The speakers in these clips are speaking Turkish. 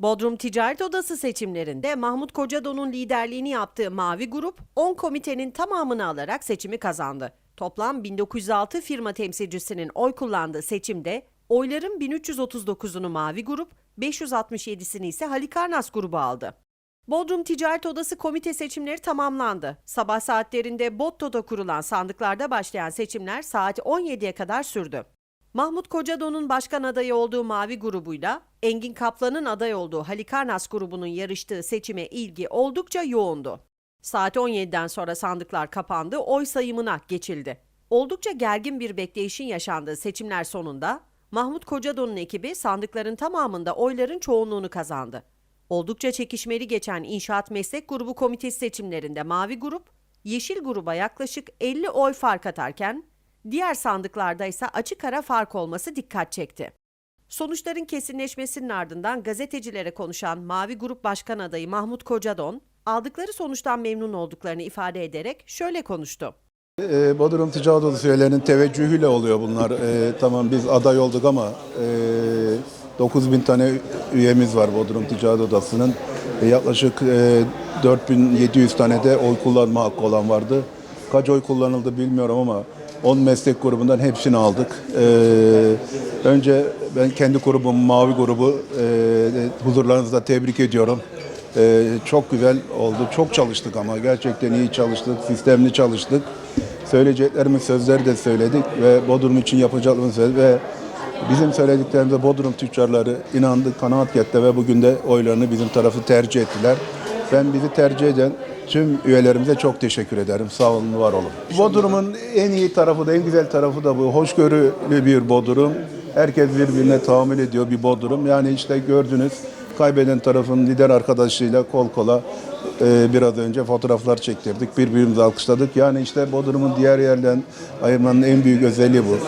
Bodrum Ticaret Odası seçimlerinde Mahmut Kocadon'un liderliğini yaptığı Mavi Grup 10 komitenin tamamını alarak seçimi kazandı. Toplam 1906 firma temsilcisinin oy kullandığı seçimde oyların 1339'unu Mavi Grup, 567'sini ise Halikarnas grubu aldı. Bodrum Ticaret Odası komite seçimleri tamamlandı. Sabah saatlerinde Botto'da kurulan sandıklarda başlayan seçimler saat 17'ye kadar sürdü. Mahmut Kocadon'un başkan adayı olduğu Mavi grubuyla Engin Kaplan'ın aday olduğu Halikarnas grubunun yarıştığı seçime ilgi oldukça yoğundu. Saat 17'den sonra sandıklar kapandı, oy sayımına geçildi. Oldukça gergin bir bekleyişin yaşandığı seçimler sonunda Mahmut Kocadon'un ekibi sandıkların tamamında oyların çoğunluğunu kazandı. Oldukça çekişmeli geçen İnşaat Meslek Grubu Komitesi seçimlerinde Mavi Grup, Yeşil Gruba yaklaşık 50 oy fark atarken, diğer sandıklarda ise açık ara fark olması dikkat çekti. Sonuçların kesinleşmesinin ardından gazetecilere konuşan Mavi Grup Başkan adayı Mahmut Kocadon, aldıkları sonuçtan memnun olduklarını ifade ederek şöyle konuştu. E, Bodrum Ticaret Odası üyelerinin teveccühüyle oluyor bunlar. E, tamam biz aday olduk ama e, 9 bin tane üyemiz var Bodrum Ticaret Odası'nın. E, yaklaşık e, 4700 tane de oy kullanma hakkı olan vardı. Kaç oy kullanıldı bilmiyorum ama 10 meslek grubundan hepsini aldık. E, önce ben kendi grubum, Mavi grubu e, huzurlarınızda tebrik ediyorum. Ee, çok güzel oldu. Çok çalıştık ama gerçekten iyi çalıştık. Sistemli çalıştık. Söyleyeceklerimiz sözleri de söyledik ve Bodrum için yapacaklarımız ve bizim söylediklerimize Bodrum tüccarları inandı, kanaat etti ve bugün de oylarını bizim tarafı tercih ettiler. Ben bizi tercih eden tüm üyelerimize çok teşekkür ederim. Sağ olun, var olun. Bodrum'un en iyi tarafı da, en güzel tarafı da bu. Hoşgörülü bir Bodrum. Herkes birbirine tahammül ediyor bir Bodrum. Yani işte gördünüz kaybeden tarafın lider arkadaşıyla kol kola e, biraz önce fotoğraflar çektirdik. Birbirimizi alkışladık. Yani işte Bodrum'un diğer yerden ayırmanın en büyük özelliği bu.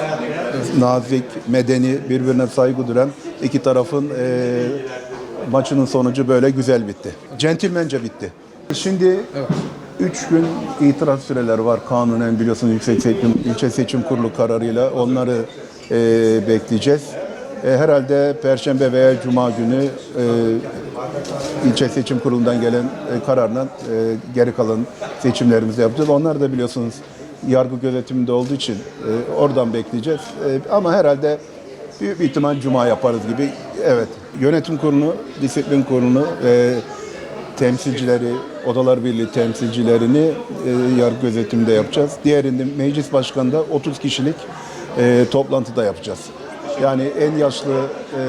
Nazik, medeni, birbirine saygı duran iki tarafın e, maçının sonucu böyle güzel bitti. Centilmence bitti. Şimdi üç gün itiraz süreleri var kanunen biliyorsunuz Yüksek Seçim, İlçe Seçim Kurulu kararıyla onları e, bekleyeceğiz. E, herhalde Perşembe veya Cuma günü e, ilçe seçim kurulundan gelen e, kararla e, geri kalan seçimlerimizi yapacağız. Onlar da biliyorsunuz yargı gözetiminde olduğu için e, oradan bekleyeceğiz. E, ama herhalde büyük bir ihtimal Cuma yaparız gibi. Evet, yönetim kurulu, disiplin kurulu ve temsilcileri, Odalar Birliği temsilcilerini e, yargı gözetiminde yapacağız. Diğerinde meclis başkanı da 30 kişilik e, toplantıda yapacağız. Yani en yaşlı e,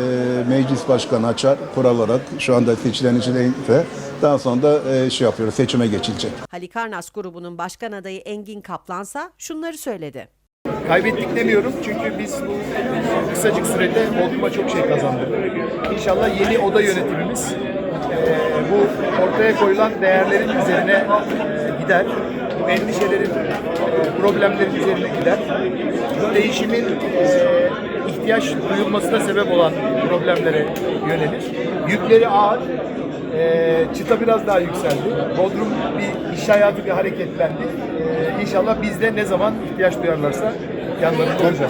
meclis başkanı açar kural olarak şu anda seçilen için ve daha sonra da e, şey yapıyoruz seçime geçilecek. Halikarnas grubunun başkan adayı Engin Kaplansa şunları söyledi. Kaybettik demiyorum çünkü biz bu kısacık sürede Bodrum'a çok şey kazandık. İnşallah yeni oda yönetimimiz bu ortaya koyulan değerlerin üzerine eee, gider. Bu endişelerin, eee, problemlerin üzerine gider. Değişimin eee, ihtiyaç duyulmasına sebep olan problemlere yönelir. Yükleri ağır, eee, çıta biraz daha yükseldi. Bodrum bir iş hayatı bir hareketlendi. Eee, İnşallah biz de ne zaman ihtiyaç duyarlarsa yanlarında olacağız.